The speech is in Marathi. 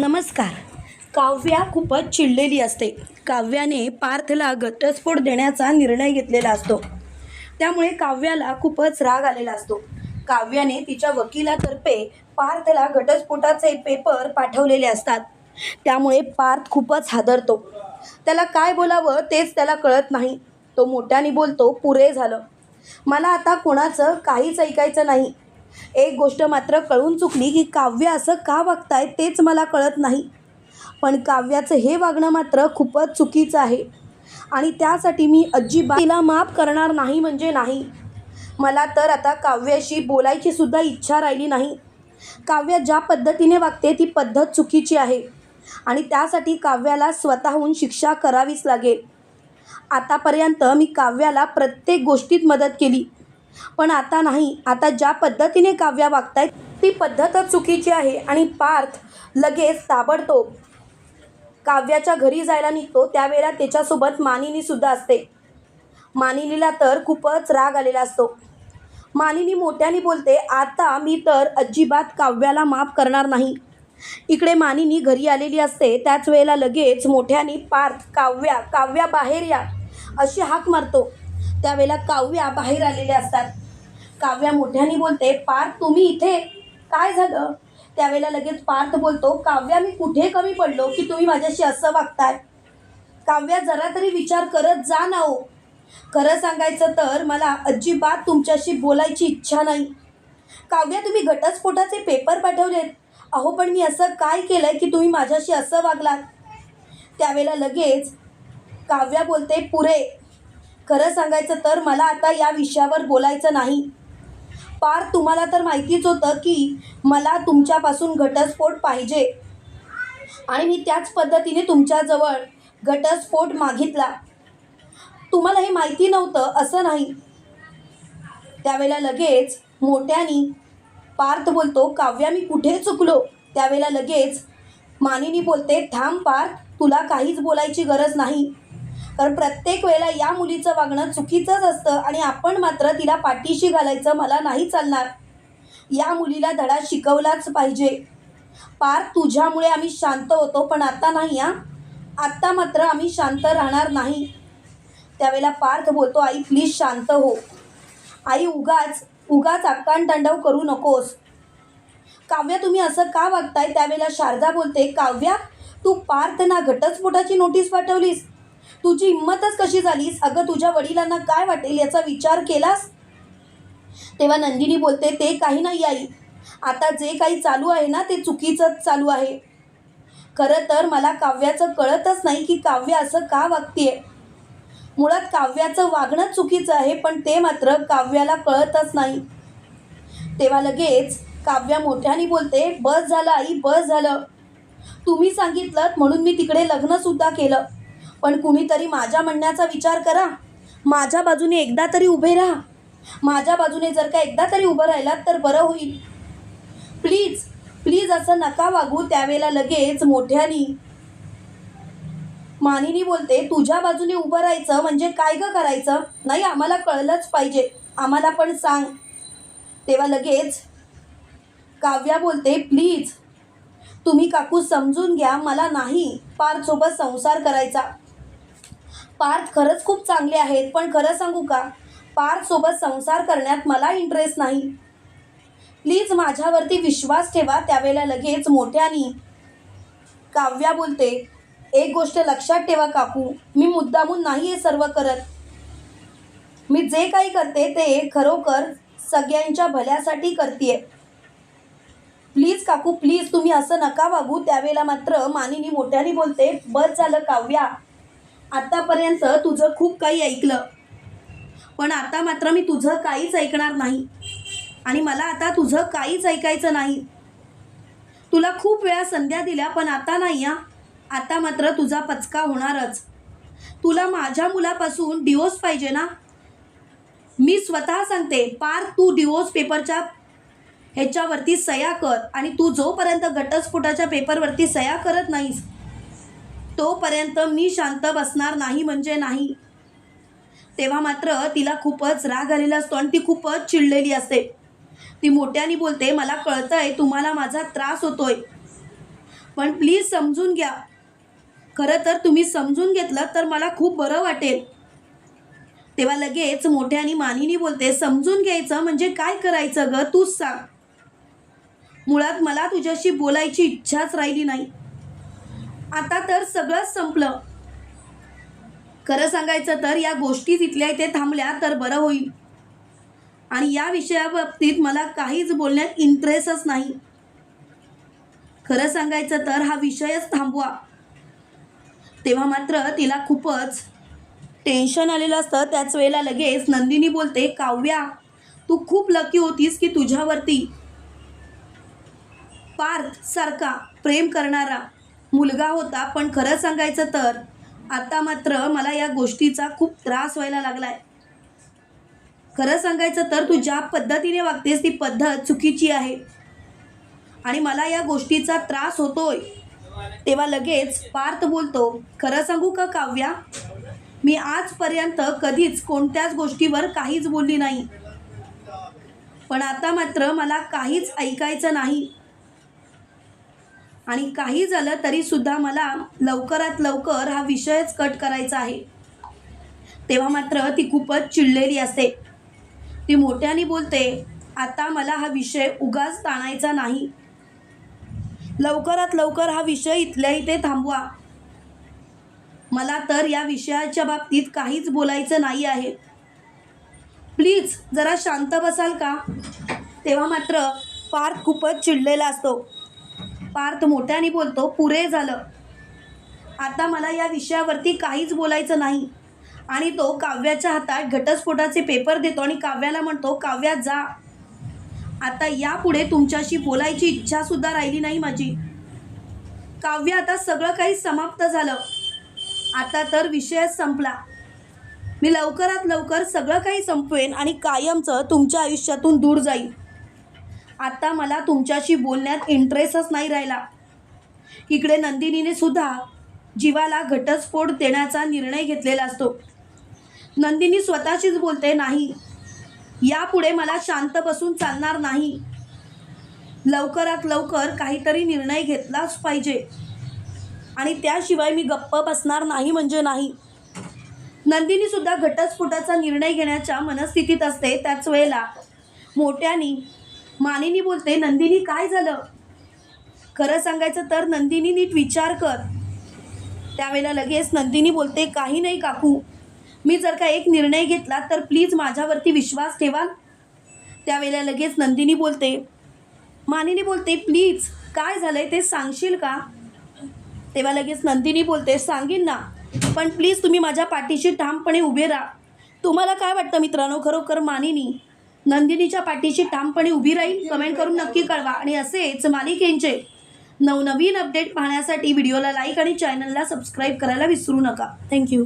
नमस्कार. काव्या खूपच चिडलेली असते. काव्याने पार्थला घटस्फोट देण्याचा निर्णय घेतलेला असतो. त्यामुळे काव्याला खूपच राग आलेला असतो. काव्याने तिच्या वकिलातर्फे पार्थला घटस्फोटाचे पेपर पाठवलेले असतात. त्यामुळे पार्थ खूपच हादरतो. त्याला काय बोलावं तेच त्याला कळत नाही. तो मोठ्याने बोलतो पुरे झालं. मला आता कोणाचं काहीच ऐकायचं नाही. एक गोष्ट मात्र कळून चुकली की काव्य असं का वागताय तेच मला कळत नाही. पण काव्याचं हे वागणं मात्र खूपच चुकीचं आहे. आणि त्यासाठी मी अजिबात तिला माफ करणार नाही म्हणजे नाही. मला तर आता काव्याशी बोलायची सुद्धा इच्छा राहिली नाही. काव्य ज्या पद्धतीने वागते ती पद्धत चुकीची आहे. आणि त्यासाठी काव्याला स्वतःहून शिक्षा करावीच लागेल. आतापर्यंत मी काव्याला प्रत्येक गोष्टीत मदत केली. पण आता नाही. आता ज्या पद्धतीने काव्या वागतायत ती पद्धतच चुकीची आहे आणि पार्थ लगेच ताबडतोब काव्याच्या घरी जायला निघतो. त्यावेळेला त्याच्यासोबत मानिनीसुद्धा असते. मानिनीला तर खूपच राग आलेला असतो. मानिनी मोठ्याने बोलते आता मी तर अजिबात काव्याला माफ करणार नाही. इकडे मानिनी घरी आलेली असते. त्याच वेळेला लगेच मोठ्याने पार्थ काव्या काव्या बाहेर या. अशी हाक मारतो. त्यावेळेला काव्या बाहेर आलेल्या असतात. काव्या मोठ्याने बोलते पार्थ तुम्ही इथे? काय झालं? त्यावेळेला लगेच पार्थ बोलतो काव्या मी कुठे कमी पडलो की तुम्ही माझ्याशी असं वागताय? काव्या जरा तरी विचार करत जा ना हो. खरं सांगायचं तर मला अजिबात तुमच्याशी बोलायची इच्छा नाही. काव्या तुम्ही घटस्फोटाचे पेपर पाठवलेत. अहो पण मी असं काय केलं आहे की तुम्ही माझ्याशी असं वागलात? त्यावेळेला लगेच काव्या बोलते पुरे खरं सांगायचं तर मला आता या विषयावर बोलायचं नाही. पार तुम्हाला तर माहितीच होतं की मला तुमच्यापासून घटस्फोट पाहिजे. आणि मी त्याच पद्धतीने तुमच्याजवळ घटस्फोट मागितला. तुम्हाला हे माहिती नव्हतं असं नाही. त्यावेळेला लगेच मोठ्यानी पार्थ बोलतो काव्या मी कुठे चुकलो? त्यावेळेला लगेच मानिनी बोलते थांब पार्थ तुला काहीच बोलायची गरज नाही. कारण प्रत्येक वेळेला या मुलीचं वागणं चुकीचंच असतं आणि आपण मात्र तिला पाठीशी घालायचं मला नाही चालणार. या मुलीला धडा शिकवलाच पाहिजे. पार तुझ्यामुळे आम्ही शांत होतो पण आता नाही हा? आत्ता मात्र आम्ही शांत राहणार नाही. त्यावेळेला पार्थ बोलतो आई प्लीज शांत हो. आई उगाच उगाच तांडव करू नकोस. काव्या तुम्ही असं का वागताय? त्यावेळेला शारदा बोलते काव्या तू पार्थ ना घटस्फोटाची नोटीस पाठवलीस. तुझी हिंमतच कशी झालीस? अगं तुझ्या वडिलांना काय वाटेल याचा विचार केलास? तेव्हा नंदिनी बोलते ते काही नाही आई. आता जे काही चालू आहे ना ते चुकीचंच चालू आहे. खरं तर मला काव्याचं कळतच नाही की काव्य असं का वागतीये. मुळात काव्याचं वागणं चुकीचं आहे पण ते मात्र काव्याला कळतच नाही. तेव्हा लगेच काव्या मोठ्याने बोलते बस झालं आई बस झालं. तुम्ही सांगितलं म्हणून मी तिकडे लग्नसुद्धा केलं. पण कुणीतरी माझ्या म्हणण्याचा विचार करा. माझ्या बाजूने एकदा तरी उभे राहा. माझ्या बाजूने जर का एकदा तरी उभं राहिलात तर बरं होईल. प्लीज प्लीज असं नका वागू त्यावेळेला लगेच मोठ्यानी. मानिनी बोलते तुझ्या बाजूने उभं राहायचं म्हणजे काय ग करायचं? नाही आम्हाला कळलंच पाहिजे. आम्हाला पण सांग. तेव्हा लगेच काव्या बोलते प्लीज तुम्ही काकू समजून घ्या मला नाही पारसोबत संसार करायचा. पार्थ खरंच खूप चांगले आहेत पण खरं सांगू का? पार्थसोबत संसार करण्यात मला इंटरेस्ट नाही. प्लीज माझ्यावरती विश्वास ठेवा त्यावेळेला लगेच मोठ्यानी काव्या बोलते एक गोष्ट लक्षात ठेवा काकू मी मुद्दामून नाही हे सर्व करत. मी जे काही करते ते खरोखर सगळ्यांच्या भल्यासाठी करते प्लीज काकू प्लीज तुम्ही असं नका वागू त्यावेळेला मात्र मानिनी मोठ्याने बोलते बस झालं काव्या आत्तापर्यंत तुझं खूप काही ऐकलं. पण आता मात्र मी तुझं काहीच ऐकणार नाही. आणि मला आता तुझं काहीच ऐकायचं नाही. तुला खूप वेळा संध्या दिल्या पण आता नाही या आता मात्र तुझा पचका होणारच. तुला माझ्या मुलापासून डिवोर्स पाहिजे ना? मी स्वतः सांगते पार तू डिवोर्स पेपरच्या ह्याच्यावरती सह्या कर. आणि तू जोपर्यंत घटस्फोटाच्या पेपरवरती सह्या करत नाहीस तोपर्यंत मी शांत बसणार नाही म्हणजे नाही. तेव्हा मात्र तिला खूपच राग आलेला असतो आणि ती खूपच चिडलेली असते. ती मोठ्याने बोलते मला कळतंय तुम्हाला माझा त्रास होतोय. पण प्लीज समजून घ्या. खरं तर तुम्ही समजून घेतलं तर मला खूप बरं वाटेल. तेव्हा लगेच मोठ्यानी मानिनी बोलते समजून घ्यायचं म्हणजे काय करायचं ग? तूच सांग. मुळात मला तुझ्याशी बोलायची इच्छाच राहिली नाही. आता तर सगळंच संपलं. खरं सांगायचं तर या गोष्टी तिथल्या इथे थांबल्या तर बरं होईल. आणि या विषयाबाबतीत मला काहीच बोलण्यात इंटरेस्टच नाही. खरं सांगायचं तर हा विषयच थांबवा. तेव्हा मात्र तिला खूपच टेन्शन आलेलं असतं. त्याच वेळेला लगेच नंदिनी बोलते काव्या तू खूप लकी होतीस की तुझ्यावरती. पार्थ सारखा प्रेम करणारा. मुलगा होता पण खरं सांगायचं तर आता मात्र मला या गोष्टीचा खूप त्रास व्हायला लागलाय. खरं सांगायचं तर तू ज्या पद्धतीने वागतेस ती पद्धत चुकीची आहे. आणि मला या गोष्टीचा त्रास होतोय. तेव्हा लगेच पार्थ बोलतो खरं सांगू का काव्या? मी आजपर्यंत कधीच कोणत्याच गोष्टीवर काहीच बोलली नाही. पण आता मात्र मला काहीच ऐकायचं नाही. आणि काही झालं तरी सुद्धा मला लवकरात लवकर हा विषयच कट करायचा आहे. तेव्हा मात्र ती खूपच चिडलेली असते. ती मोठ्याने बोलते आता मला हा विषय उगाच ताणायचा नाही. लवकरात लवकर हा विषय इथल्या इथे थांबवा. मला तर या विषयाच्या बाबतीत काहीच बोलायचं नाही आहे. प्लीज जरा शांत बसाल का? तेव्हा मात्र पार्थ खूपच चिडलेला असतो. पार्थ मोठ्याने बोलतो पुरे झालं. आता मला या विषयावरती काहीच बोलायचं नाही. आणि तो काव्याच्या हातात घटस्फोटाचे पेपर देतो आणि काव्याला म्हणतो काव्या जा. आता यापुढे तुमच्याशी बोलायची इच्छासुद्धा राहिली नाही माझी. काव्य आता सगळं काही समाप्त झालं. आता तर विषयच संपला. मी लवकरात लवकर सगळं काही संपवेन आणि कायमचं तुमच्या आयुष्यातून दूर जाईल आता मला तुमच्याशी बोलण्यात इंटरेस्टच नाही राहिला. इकडे नंदिनीने सुद्धा जीवाला घटस्फोट देण्याचा निर्णय घेतलेला असतो. नंदिनी स्वतःशीच बोलते नाही. यापुढे मला शांत बसून चालणार नाही. लवकरात लवकर काहीतरी निर्णय घेतलाच पाहिजे. आणि त्याशिवाय मी गप्प बसणार नाही म्हणजे नाही. नंदिनी सुद्धा घटस्फोटाचा निर्णय घेण्याच्या मनस्थितीत असते. त्याच वेळेला मोठ्यानी मानिनी बोलते नंदिनी काय झालं? खरं सांगायचं तर नंदिनी नीट विचार कर. त्यावेळेला लगेच नंदिनी बोलते काही नाही काकू. मी जर का एक निर्णय घेतला तर प्लीज माझ्यावरती विश्वास ठेवाल त्यावेळेला लगेच नंदिनी बोलते मानिनी बोलते प्लीज काय झालंय ते सांगशील का? तेव्हा लगेच नंदिनी बोलते सांगेन ना पण प्लीज तुम्ही माझ्या पाठीशी ठामपणे उभे राहा. तुम्हाला काय वाटतं मित्रांनो खरोखर मानिनी नंदिनीच्या पाठीशी ठामपणे उभी राहील. कमेंट करून नक्की कळवा. आणि असेच मालिकेंचे नवनवीन अपडेट पाहण्यासाठी व्हिडिओला लाईक आणि चॅनलला सबस्क्राईब करायला विसरू नका. थँक्यू.